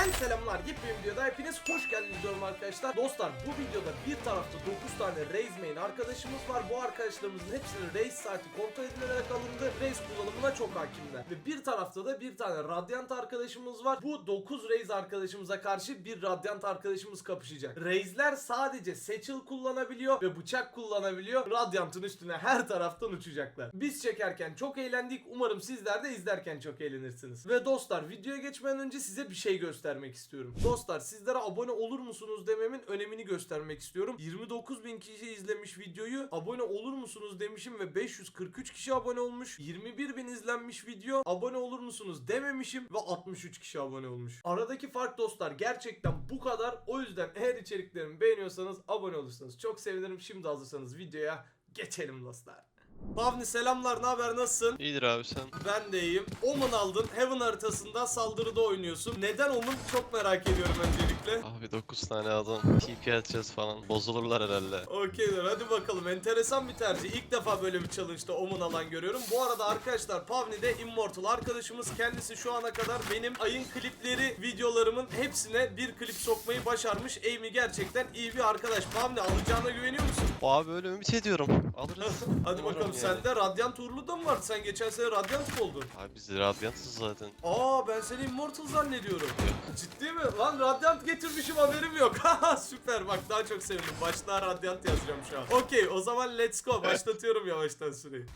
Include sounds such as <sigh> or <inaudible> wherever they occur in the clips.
Ben selamlar. Yepyeni videoda hepiniz hoş geldiniz diyorum arkadaşlar. Dostlar bu videoda bir tarafta 9 tane Raze main arkadaşımız var. Bu arkadaşlarımızın hepsinin Raze saati kontrol edilerek alındı. Raze kullanımına çok hakimler. Ve bir tarafta da bir tane Radiant arkadaşımız var. Bu 9 Raze arkadaşımıza karşı bir Radiant arkadaşımız kapışacak. Raze'ler sadece Satchel kullanabiliyor ve bıçak kullanabiliyor. Radiant'ın üstüne her taraftan uçacaklar. Biz çekerken çok eğlendik. Umarım sizler de izlerken çok eğlenirsiniz. Ve dostlar videoya geçmeden önce size bir şey göstermek istiyorum. Dostlar sizlere abone olur musunuz dememin önemini göstermek istiyorum. 29 bin kişi izlemiş videoyu. Abone olur musunuz demişim ve 543 kişi abone olmuş. 21 bin izlenmiş video. Abone olur musunuz dememişim ve 63 kişi abone olmuş. Aradaki fark dostlar gerçekten bu kadar. O yüzden eğer içeriklerimi beğeniyorsanız abone olursanız çok sevinirim. Şimdi hazırsanız videoya geçelim dostlar. Bavni selamlar ne haber nasılsın? İyidir abi sen. Ben de iyiyim. Omen aldın. Heaven haritasında saldırıda oynuyorsun. Neden Omen? Çok merak ediyorum öncelikle. Abi 9 tane adam TP atacağız falan. Bozulurlar herhalde. Okeyler hadi bakalım. Enteresan bir tercih. İlk defa böyle bir challenge'da Omen alan görüyorum. Bu arada arkadaşlar Pavni'de Immortal arkadaşımız. Kendisi şu ana kadar benim ayın klipleri videolarımın hepsine bir klip sokmayı başarmış. Amy gerçekten iyi bir arkadaş. Pavni alacağına güveniyor musun? Abi öyle ümit ediyorum. Alırız. <laughs> hadi bakalım. Yani. Sende Radiant Uğurlu da mı var? Sen geçen sene Radiant mı oldun? Abi biz radyantız zaten. Aa ben seni Immortal zannediyorum. Ciddi mi? Lan Radiant getirmişim haberim yok. <laughs> Haha süper bak daha çok sevindim. Başlığa Radiant yazacağım şu an. Okey o zaman let's go. Başlatıyorum yavaştan süreyi.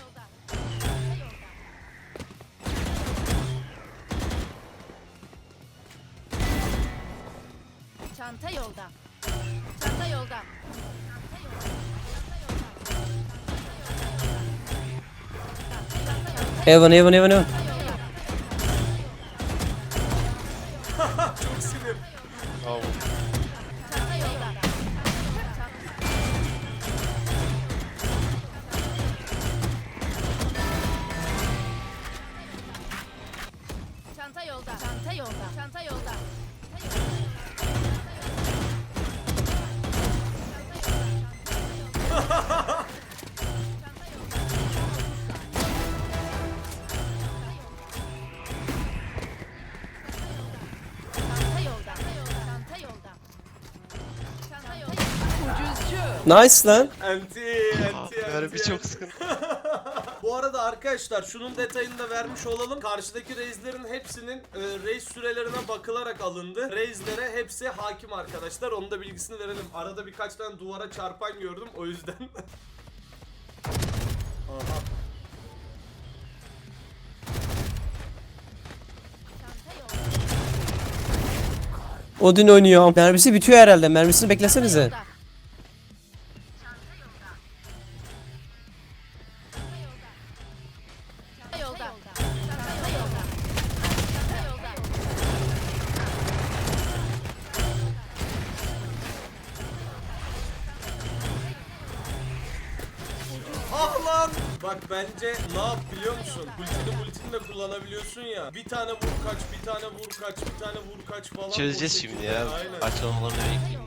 yolda. yolda. Çanta yolda. Heaven, heaven, heaven, heaven. Nice lan. Anti, anti, Yani anti. birçok sıkıntı. <laughs> Bu arada arkadaşlar şunun detayını da vermiş olalım. Karşıdaki reislerin hepsinin e, reis sürelerine bakılarak alındı. Reislere hepsi hakim arkadaşlar. Onun da bilgisini verelim. Arada birkaç tane duvara çarpan gördüm o yüzden. <laughs> Aha. Odin oynuyor. Mermisi bitiyor herhalde. Mermisini beklesenize. Kullanabiliyorsun ya. Bir tane vur kaç, bir tane vur kaç, bir tane vur kaç falan. Çözeceğiz şimdi ya. Aynen. Açılmalarını bekleyeyim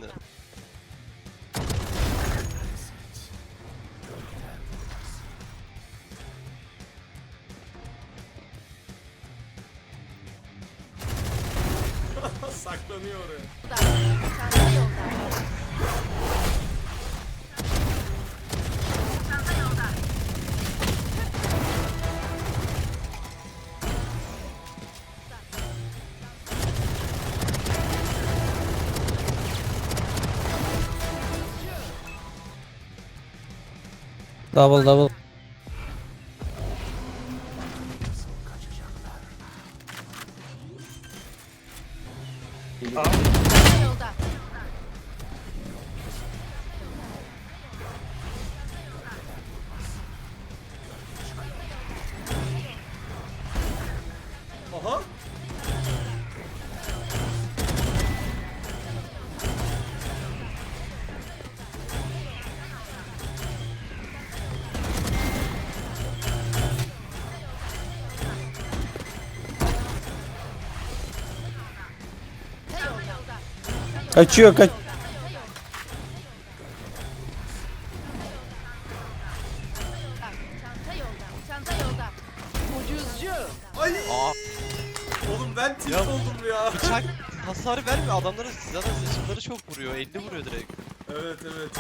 Double double. Çanta yolda. Kaçıyor kaç. Çanta yolda. Çanta yolda. Ucuz Ay. Aa Oğlum ben tilt Ya. oldum ya. bıçak hasarı vermiyor adamların zaten zırhları çok vuruyor 50 vuruyor direkt. evet evet.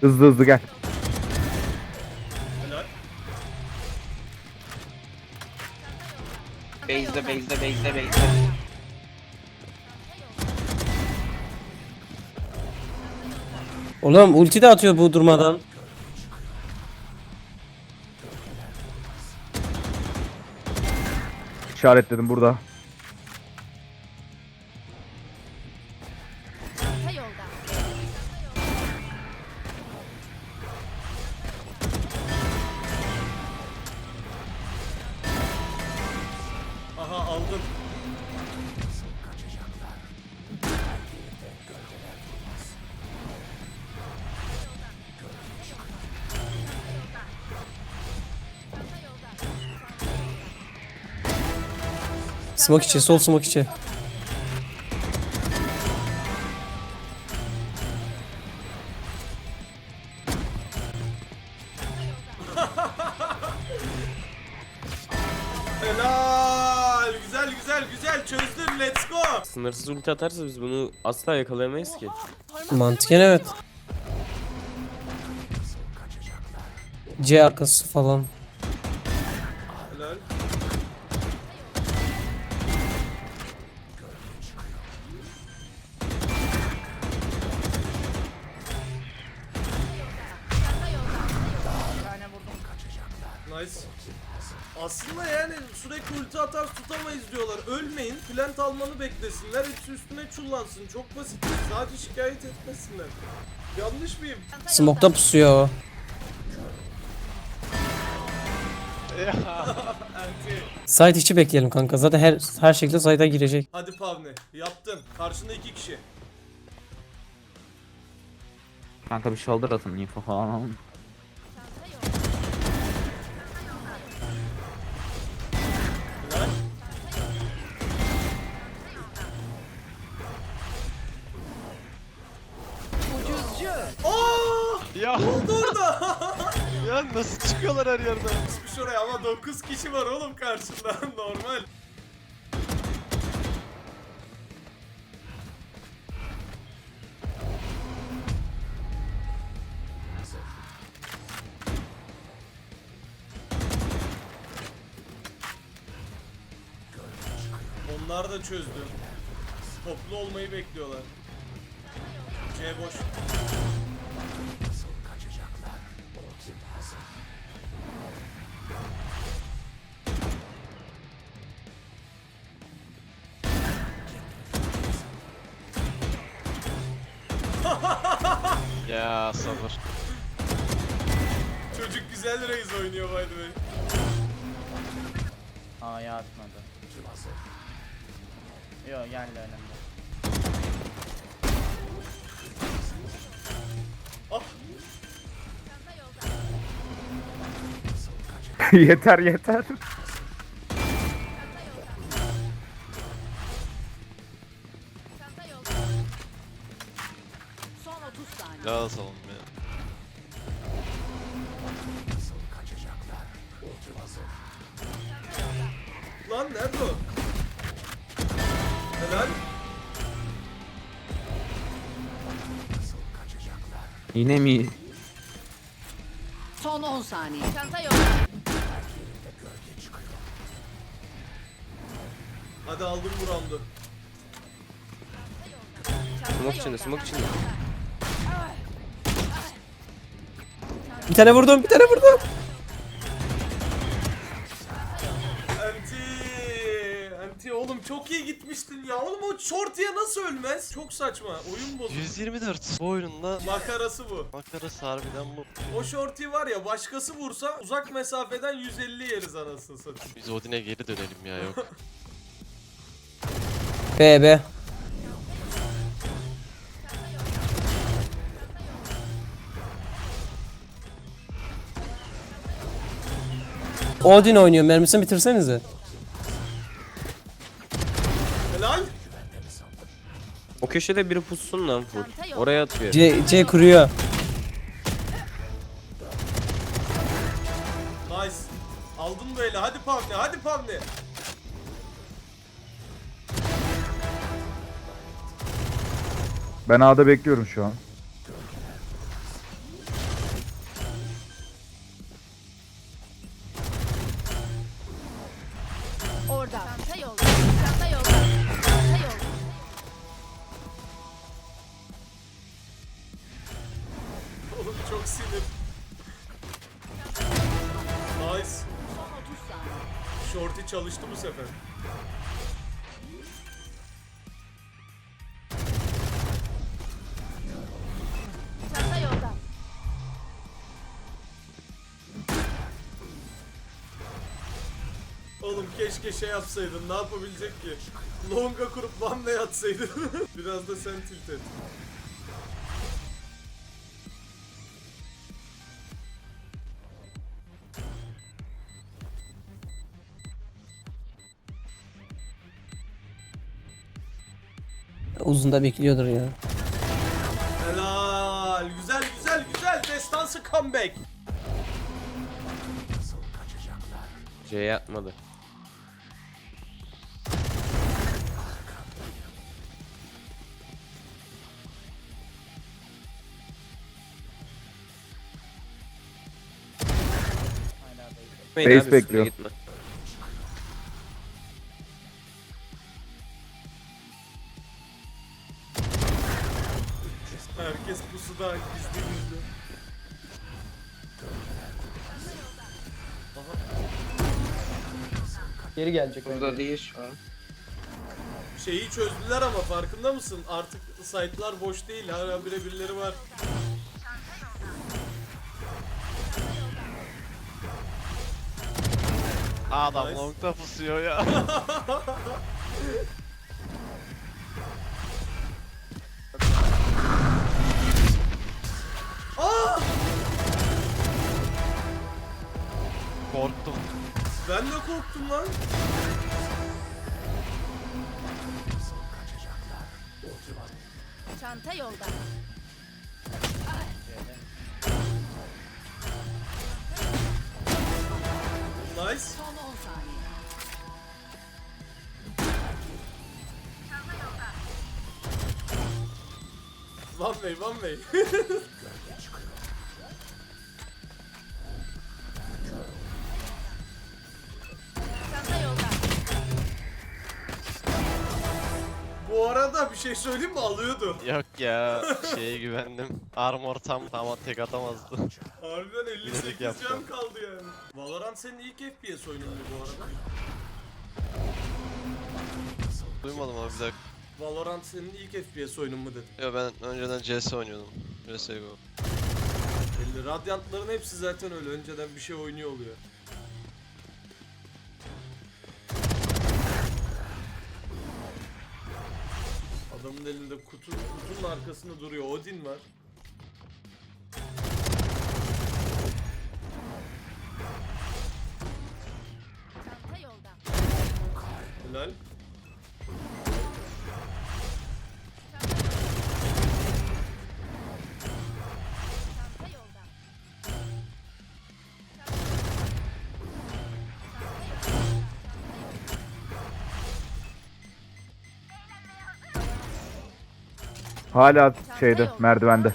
Hızlı hızlı gel. Base'de base'de base'de base'de. Oğlum ulti de atıyor bu durmadan. İşaretledim burada. Smoke içi, sol smoke içi. Helal. Güzel güzel güzel çözdün. Let's go. Sınırsız ulti atarsa biz bunu asla yakalayamayız ki. Mantıken evet. C arkası falan. Beklesinler, hepsi üstüne çullansın. Çok basit. Sadece şikayet etmesinler. Yanlış mıyım? Smoke'da pusuyor. Site <laughs> içi bekleyelim kanka. Zaten her her şekilde site'a girecek. Hadi Pavne, yaptın. Karşında iki kişi. Kanka bir shoulder atın info falan alın. Kişi var oğlum karşında. <laughs> Normal. Onlar da çözdü. Toplu olmayı bekliyorlar. C boş. Ya sabır. Çocuk güzel reis oynuyor by the way. A'ya atmadı. Yo geldi önümde. Ah <laughs> yeter yeter. Çanta yolda. Son 30 saniye. Ya lan nerede o? Helal. Yine mi? Son 10 saniye. Çanta yolda. Hadi aldım bu roundu. Smoke içinde, smoke içinde. Bir tane vurdum, bir tane vurdum. Anti oğlum çok iyi gitmiştin ya. Oğlum o shorty'ye nasıl ölmez? Çok saçma. Oyun bozuk. 124 bu oyununda Makarası bu. makarası harbiden bu. O shorty var ya başkası vursa uzak mesafeden 150 yeriz anasını satayım. Biz Odin'e geri dönelim ya yok. <laughs> B B. Odin oynuyor. Mermisini bitirsenize. O köşede biri pussun lan full. Oraya atıyor. C, C kuruyor. Nice. Aldın böyle. Hadi Pavne. Hadi Pavne. Ben A'da bekliyorum şu an. Oğlum keşke şey yapsaydın ne yapabilecek ki? Longa kurup one atsaydın. <laughs> Biraz da sen tilt et. Uzunda bekliyordur ya. Helal. Güzel güzel güzel. Destansı comeback. C'ye atmadı. Gitmeyin Base abi, bekliyor. Gitme. Herkes pusuda gizli gizli. Geri gelecek. Burada değil şu an. Şeyi çözdüler ama farkında mısın? Artık site'lar boş değil. Hala birebirleri var. Adam Nice. longda pusuyor ya. <laughs> Korktum. Ben de korktum lan. Çanta yolda. Çanta yolda. Bu arada bir şey söyleyeyim mi? Alıyordu. Yok ya şeye güvendim. Armor tam ama tek atamazdı. Harbiden Bilerek 58 yaptı. can kaldı yani. Valorant senin ilk FPS oyunun mu bu arada? Duymadım abi bir dakika. Valorant senin ilk FPS oyunun mu dedim. Yo ben önceden CS oynuyordum. CSGO. Belli. Radyantların hepsi zaten öyle. Önceden bir şey oynuyor oluyor. Adamın elinde kutu, kutunun arkasında duruyor. Odin var. Helal. Hala şeyde merdivende.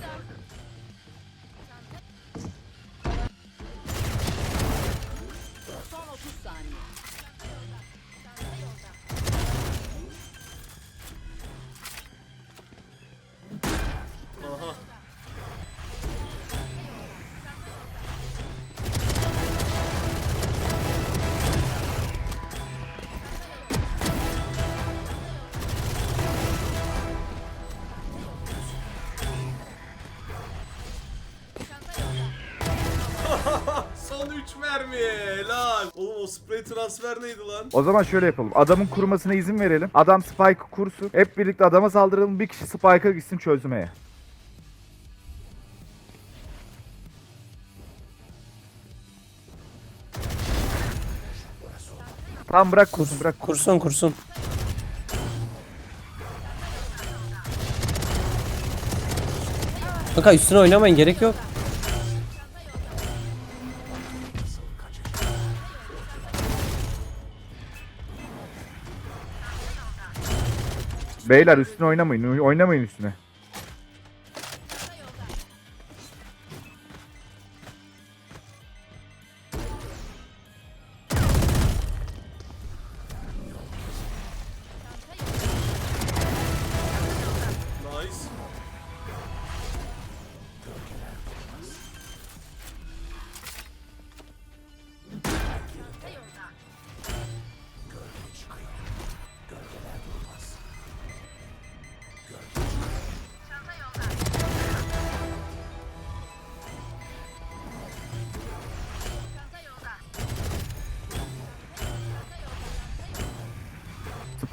Mermi. Helal. Oğlum o spray transfer neydi lan? O zaman şöyle yapalım. Adamın kurmasına izin verelim. Adam Spike kursun. Hep birlikte adama saldıralım. Bir kişi Spike'a gitsin çözmeye. Tamam bırak kursun bırak. Kursun kursun. Kanka üstüne oynamayın gerek yok. Beyler üstüne oynamayın. Oynamayın üstüne.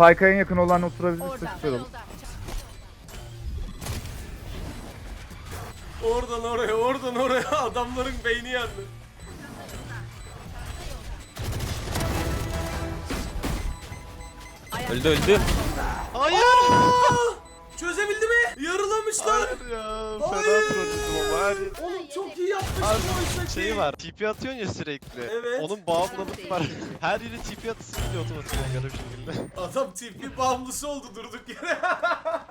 Spike'a en yakın olan oturabilirse süper olur. Oradan oraya, oradan oraya <laughs> adamların beyni yandı. Öldü öldü. Hayır. Çözebildi mi? Yarılamışlar. Hayır ya. Hayır. Fena trollüydüm ama her. Oğlum çok iyi yapmışsın Abi oysa ki. şeyi var. TP atıyorsun ya sürekli. Evet. Onun bağımlılık var. <laughs> Her yere TP atısı gidiyor otomatikman garip şekilde. <laughs> Adam TP bağımlısı oldu durduk yere. <laughs> Aha.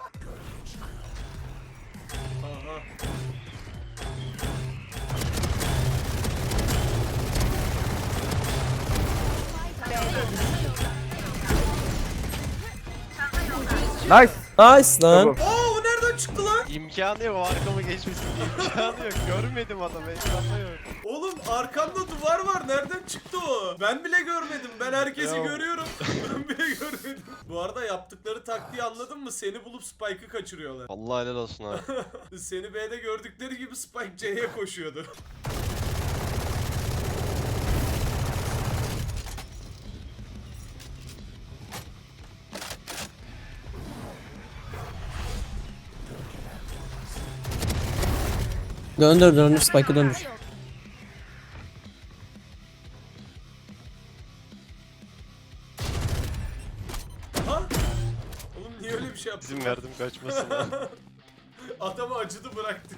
Nice. Nice lan. Oo o nereden çıktı lan? İmkanı yok o arkama geçmesin. İmkanı yok. Görmedim adamı. Ekranda yok. Oğlum arkamda duvar var. Nereden çıktı o? Ben bile görmedim. Ben herkesi Ya. görüyorum. <laughs> ben bile görmedim. Bu arada yaptıkları taktiği anladın mı? Seni bulup Spike'ı kaçırıyorlar. Allah helal olsun ha. <laughs> Seni B'de gördükleri gibi Spike C'ye koşuyordu. Döndür döndür Spike'ı döndür. Ha? Oğlum niye öyle bir şey yaptın? İzin verdim kaçmasına. <laughs> Adamı acıdı bıraktı.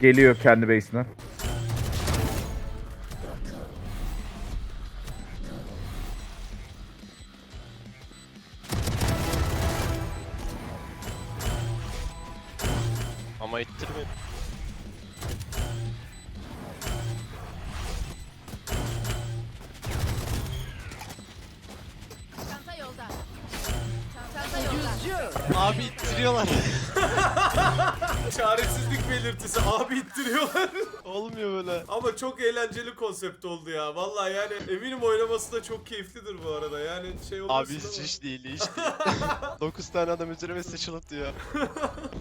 Geliyor kendi base'ine. Abi ittiriyorlar. <laughs> Çaresizlik belirtisi. Abi ittiriyorlar. <laughs> Olmuyor böyle. Ama çok eğlenceli konsept oldu ya. Vallahi yani eminim oynaması da çok keyiflidir bu arada. Yani şey olmasın Abi hiç, hiç değil hiç <laughs> değil. 9 tane adam üzerime sıçılıp diyor.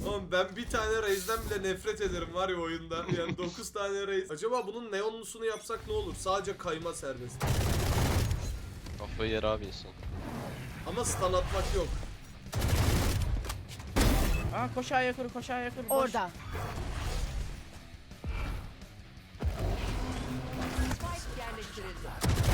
Oğlum ben bir tane Raze'den bile nefret ederim var ya oyunda. Yani 9 tane Raze. Acaba bunun neonlusunu yapsak ne olur? Sadece kayma serbest. Kafayı yer abi insan. Ama stun atmak yok. Aa koş ayağa yukarı koş ayağa yukarı. koş. Orada. Spike yerleştirildi.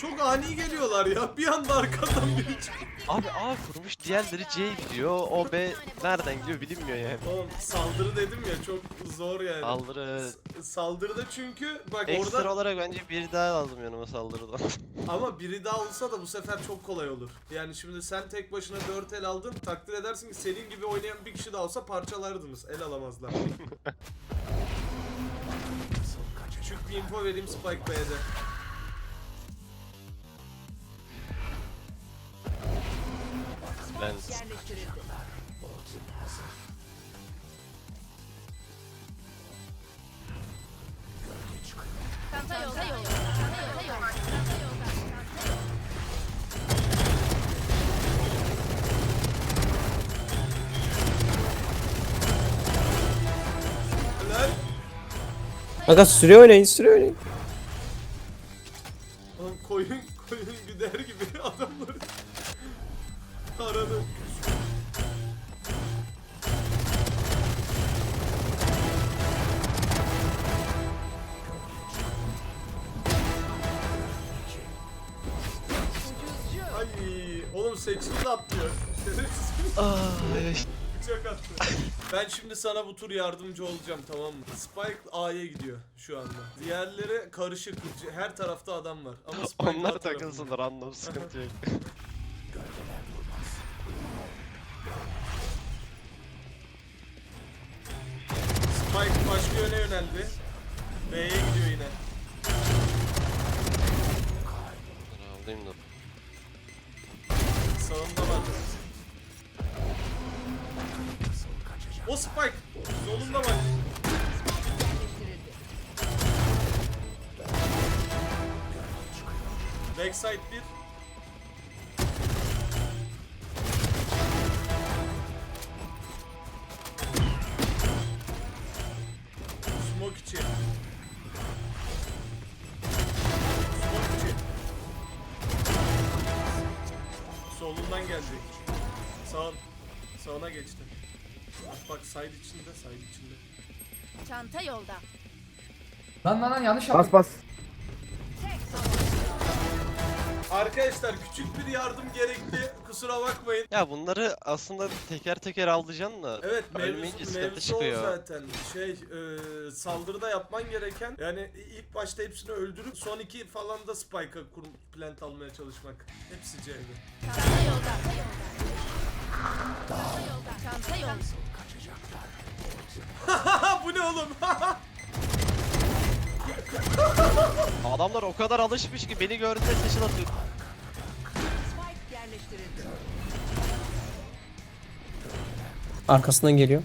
Çok ani geliyorlar ya. Bir anda arkadan biri çıkıyor. Abi A kurmuş diğerleri C gidiyor. O B nereden gidiyor bilinmiyor yani. Oğlum saldırı dedim ya çok zor yani. Saldırı. Saldırıda çünkü bak Ekstra orada olarak bence bir daha lazım yanıma saldırıdan. <laughs> ama biri daha olsa da bu sefer çok kolay olur. Yani şimdi sen tek başına 4 el aldın. Takdir edersin ki senin gibi oynayan bir kişi daha olsa parçalardınız. El alamazlar. <laughs> Küçük bir info vereyim Spike B'de. Helal. Aga süre oynayın süre oynayın. Şimdi sana bu tur yardımcı olacağım tamam mı? Spike A'ya gidiyor şu anda. Diğerleri karışık. Her tarafta adam var. Ama Spike Onlar takılsın random sıkıntı yok. <laughs> Spike başka yöne yöneldi. B'ye gidiyor yine. Alayım da. Sağında var. O Spike. Solunda var. Backside 1. Smoke içi. Smoke içi. Solundan geldi. Sağ sağına geçti. Bak bak side içinde, side içinde. Çanta yolda. Lan lan lan yanlış Bas yaptım. bas. Arkadaşlar küçük bir yardım gerekti. Kusura bakmayın. Ya bunları aslında teker teker alacaksın da. Evet Ölmeyince mevzu, sıkıntı mevzu o çıkıyor. zaten. Şey e, saldırıda yapman gereken yani ilk başta hepsini öldürüp son iki falan da spike'a kur, plant almaya çalışmak. Hepsi C'de. Çanta yolda. Oğlum? <laughs> Adamlar o kadar alışmış ki beni gördüğünde seçil atıyor. Arkasından geliyor.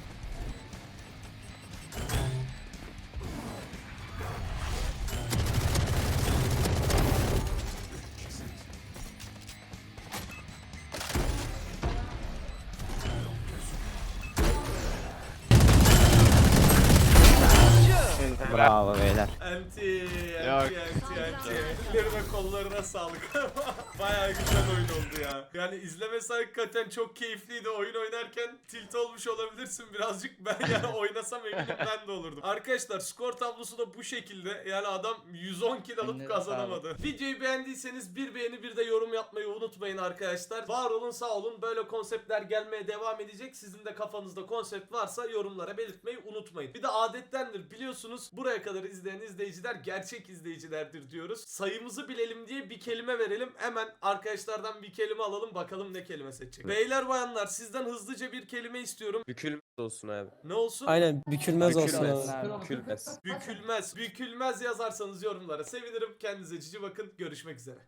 Ya. Yani izlemesi hakikaten çok keyifliydi. Oyun oynarken tilt olmuş olabilirsin birazcık. <laughs> Ben yani oynasam eminim ben de olurdum. Arkadaşlar skor tablosu da bu şekilde. Yani adam 110 kill alıp kazanamadı. Videoyu beğendiyseniz bir beğeni bir de yorum yapmayı unutmayın arkadaşlar. Var olun sağ olun. Böyle konseptler gelmeye devam edecek. Sizin de kafanızda konsept varsa yorumlara belirtmeyi unutmayın. Bir de adettendir biliyorsunuz buraya kadar izleyen izleyiciler gerçek izleyicilerdir diyoruz. Sayımızı bilelim diye bir kelime verelim. Hemen arkadaşlardan bir kelime alalım bakalım ne kelime seçecek. Beyler bayanlar sizden hızlıca bir kelime istiyorum. Bükülmez olsun abi. Ne olsun? Aynen bükülmez olsun Bükülmez. abi. Bükülmez. Bükülmez. Bükülmez yazarsanız yorumlara sevinirim. Kendinize cici bakın. Görüşmek üzere.